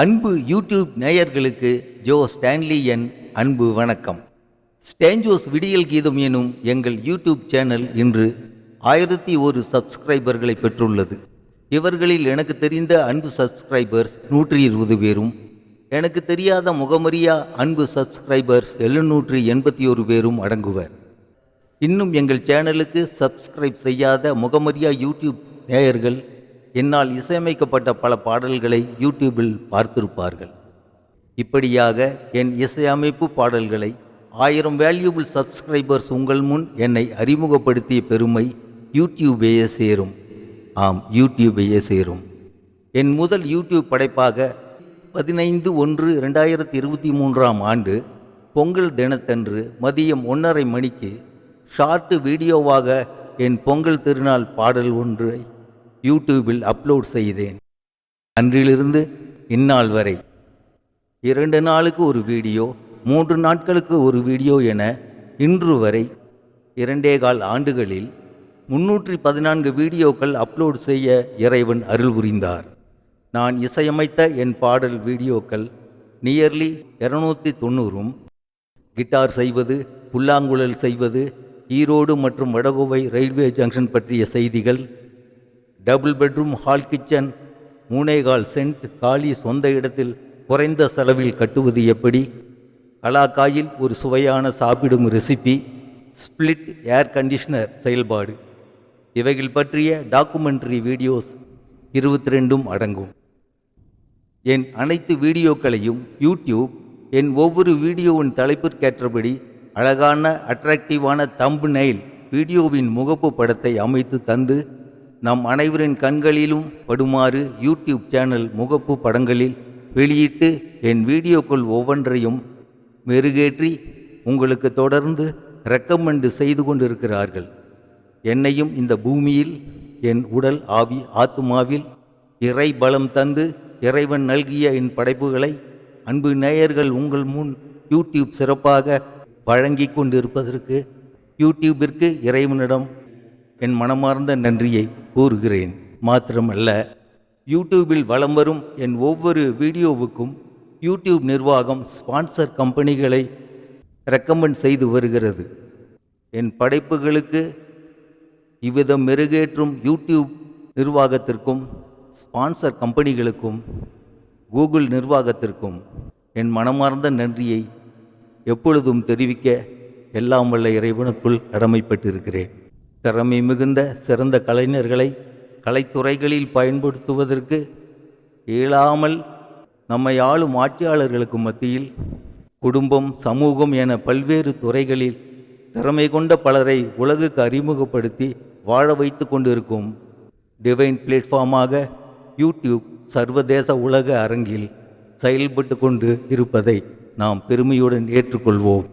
அன்பு யூடியூப் நேயர்களுக்கு Joe Stanley என் அன்பு வணக்கம். ஸ்டேஞ்சோஸ் விடியல் கீதம் எனும் எங்கள் யூடியூப் சேனல் இன்று ஆயிரத்தி ஒரு சப்ஸ்கிரைபர்களை பெற்றுள்ளது. இவர்களில் எனக்கு தெரிந்த அன்பு சப்ஸ்கிரைபர்ஸ் நூற்றி இருபது பேரும் எனக்கு தெரியாத முகமறியா அன்பு சப்ஸ்கிரைபர்ஸ் எழுநூற்றி எண்பத்தி ஒரு பேரும் அடங்குவர். இன்னும் எங்கள் சேனலுக்கு சப்ஸ்கிரைப் செய்யாத முகமறியா யூடியூப் நேயர்கள் என்னால் இசையமைக்கப்பட்ட பல பாடல்களை யூடியூபில் பார்த்திருப்பார்கள். இப்படியாக என் இசையமைப்பு பாடல்களை ஆயிரம் வேல்யூபிள் சப்ஸ்கிரைபர்ஸ் உங்கள் முன் என்னை அறிமுகப்படுத்திய பெருமை யூடியூபேயே சேரும். ஆம் யூடியூபையே சேரும். என் முதல் யூடியூப் படைப்பாக பதினைந்து ஒன்று ரெண்டாயிரத்தி இருபத்தி மூன்றாம் ஆண்டு பொங்கல் தினத்தன்று மதியம் ஒன்றரை மணிக்கு ஷார்ட் வீடியோவாக என் பொங்கல் திருநாள் பாடல் ஒன்றை யூடியூபில் அப்லோட் செய்தேன். அன்றிலிருந்து இந்நாள் வரை. இரண்டு நாளுக்கு ஒரு வீடியோ மூன்று நாட்களுக்கு ஒரு வீடியோ என இன்று வரை இரண்டே கால் ஆண்டுகளில் முன்னூற்றி பதினான்கு வீடியோக்கள் அப்லோட் செய்ய இறைவன் அருள் புரிந்தார். நான் இசையமைத்த என் பாடல் வீடியோக்கள் நியர்லி இரநூத்தி தொண்ணூறும் கிட்டார் செய்வது புல்லாங்குழல் செய்வது ஈரோடு மற்றும் வடகோவை ரயில்வே ஜங்ஷன் பற்றிய செய்திகள் டபுள் பெட்ரூம் ஹால் கிச்சன் மூனேகால் சென்ட் காலி சொந்த இடத்தில் குறைந்த செலவில் கட்டுவது எப்படி? கலாக்காயில் ஒரு சுவையான சாப்பிடும் ரெசிபி ஸ்பிளிட் ஏர் கண்டிஷனர் செயல்பாடு. இவைகள் பற்றிய டாக்குமெண்ட்ரி வீடியோஸ் இருபத்தி ரெண்டும் அடங்கும். என் அனைத்து வீடியோக்களையும் யூடியூப் என் ஒவ்வொரு வீடியோவின் தலைப்பிற்கேற்றபடி அழகான அட்ராக்டிவான தம்பு நெயில் வீடியோவின் முகப்பு படத்தை அமைத்து தந்து நம் அனைவரின் கண்களிலும் படுமாறு யூடியூப் சேனல் முகப்பு படங்களில் வெளியிட்டு என் வீடியோக்கள் ஒவ்வொன்றையும் மெருகேற்றி உங்களுக்கு தொடர்ந்து ரெக்கமெண்டு செய்து கொண்டிருக்கிறார்கள். என்னையும் இந்த பூமியில் என் உடல் ஆவி ஆத்துமாவில் இறை பலம் தந்து இறைவன் நல்கிய என் படைப்புகளை அன்பு நேயர்கள் உங்கள் முன் யூடியூப் சிறப்பாக வழங்கி கொண்டிருப்பதற்கு யூடியூபிற்கு இறைவனிடம் என் மனமார்ந்த நன்றியை கூறுகிறேன். மாத்திரமல்ல யூடியூபில் வலம் வரும் என் ஒவ்வொரு வீடியோவுக்கும் யூடியூப் நிர்வாகம் ஸ்பான்சர் கம்பெனிகளை ரெக்கமெண்ட் செய்து வருகிறது. என் படைப்புகளுக்கு இவ்விதம் மெருகேற்றும் யூடியூப் நிர்வாகத்திற்கும் ஸ்பான்சர் கம்பெனிகளுக்கும் கூகுள் நிர்வாகத்திற்கும் என் மனமார்ந்த நன்றியை எப்பொழுதும் தெரிவிக்க எல்லாம் வல்ல இறைவனுக்குள் கடமைப்பட்டிருக்கிறேன். திறமை மிகுந்த சிறந்த கலைஞர்களை கலைத்துறைகளில் பயன்படுத்துவதற்கு இயலாமல் நம்மை ஆளும் ஆட்சியாளர்களுக்கு மத்தியில் குடும்பம் சமூகம் என பல்வேறு துறைகளில் திறமை கொண்ட பலரை உலகுக்கு அறிமுகப்படுத்தி வாழ வைத்து கொண்டிருக்கும் டிவைன் பிளேட்ஃபார்மாக யூடியூப் சர்வதேச உலக அரங்கில் செயல்பட்டு கொண்டு இருப்பதை நாம் பெருமையுடன் ஏற்றுக்கொள்வோம்.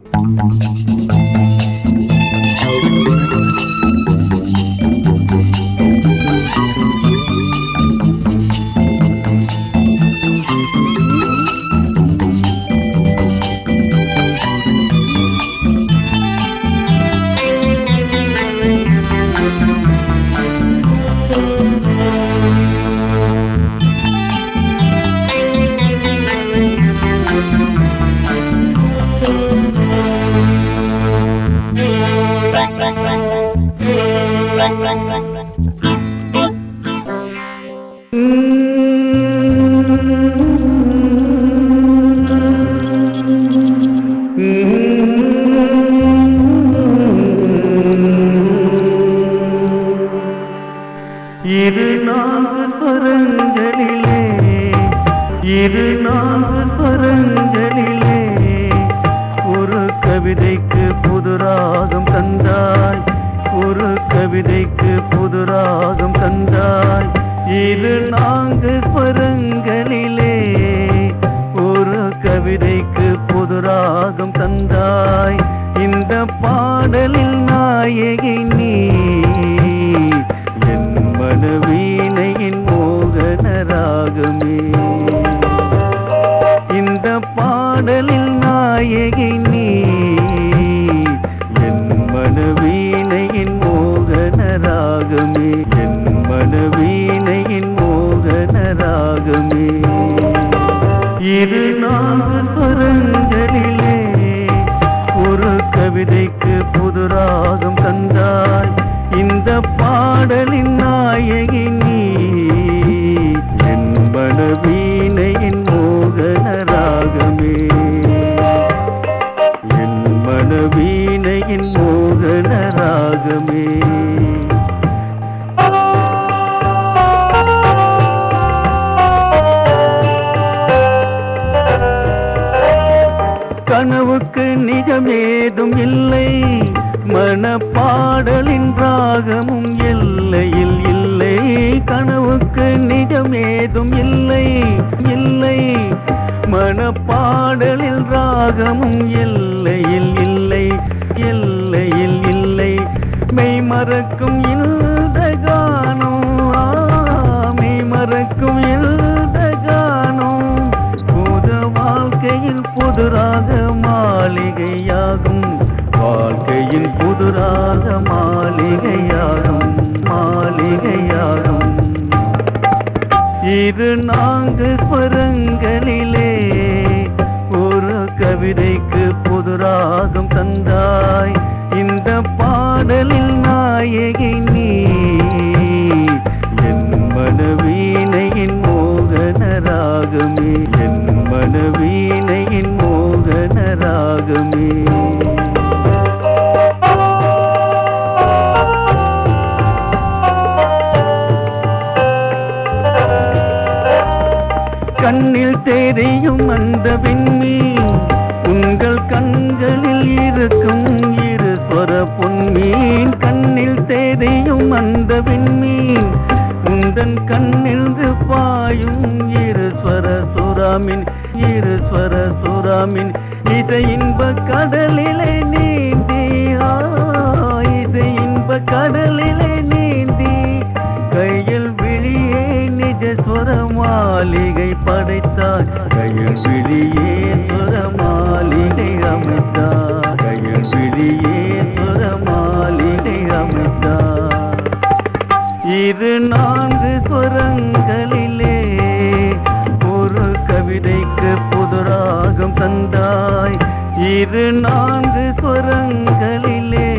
இரு நாகஸ்வரங்களிலே இரு நாகஸ்வரங்களிலே ஒரு கவிதைக்கு புதுராகம் தந்தாய் ஒரு கவிதைக்கு புதுராகம் தந்தாய். இரு நாள் ராகம் தந்தாய் இந்த பாடலின் நாயகி நீ. என் வீணையின் மோகன ராகமே. என் வீணையின் மோகன ராகமே. கனவுக்கு நிஜமேதும் இல்லை. மனப்பாடலின் ராகமும் எல்லையில் இல்லை. கனவுக்கு நிஜமேதும் இல்லை இல்லை. மனப்பாடலில் ராகமும் எல்லையில் இல்லை எல்லையில் இல்லை. மெய்மறக்கும் மதுராக புதுராக மாளிகையாகும் மாளிகையாகும் இரு நான்கு ஸ்வரங்களிலே ஒரு கவிதைக்கு புதுராகம் தந்தாய். கண்ணில் தெரியும் அந்த விண்மீன் உங்கள் கண்களில் இருக்கும் இரு ஸ்வர பொன்மீன் கண்ணில் தெரியும் அந்த விண்மீன் உந்தன் கண்ணில் பாயும் இரு ஸ்வர சுறாமின் இரு ஸ்வர சுறாமின். இசை இன்ப கடலிலே நீந்தி ஆ, இசை இன்ப கடலிலே மாளிகை படைத்தார். கையில் விழியே சுர மாளிகை அமைத்தார். கையில் விழியே சுர மாளிகை அமைத்தார். இரு நான்கு சுரங்களிலே ஒரு கவிதைக்கு புதுராகம் தந்தாய். இரு நான்கு சுரங்களிலே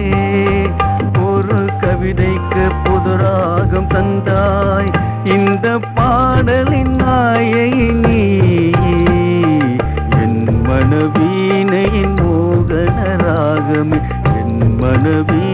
ஒரு கவிதைக்கு புதுராகம் தந்தாய். இந்த பாடலின் நாயை நீ என் மனவீனையின் மோகன ராகமே என் மனவீ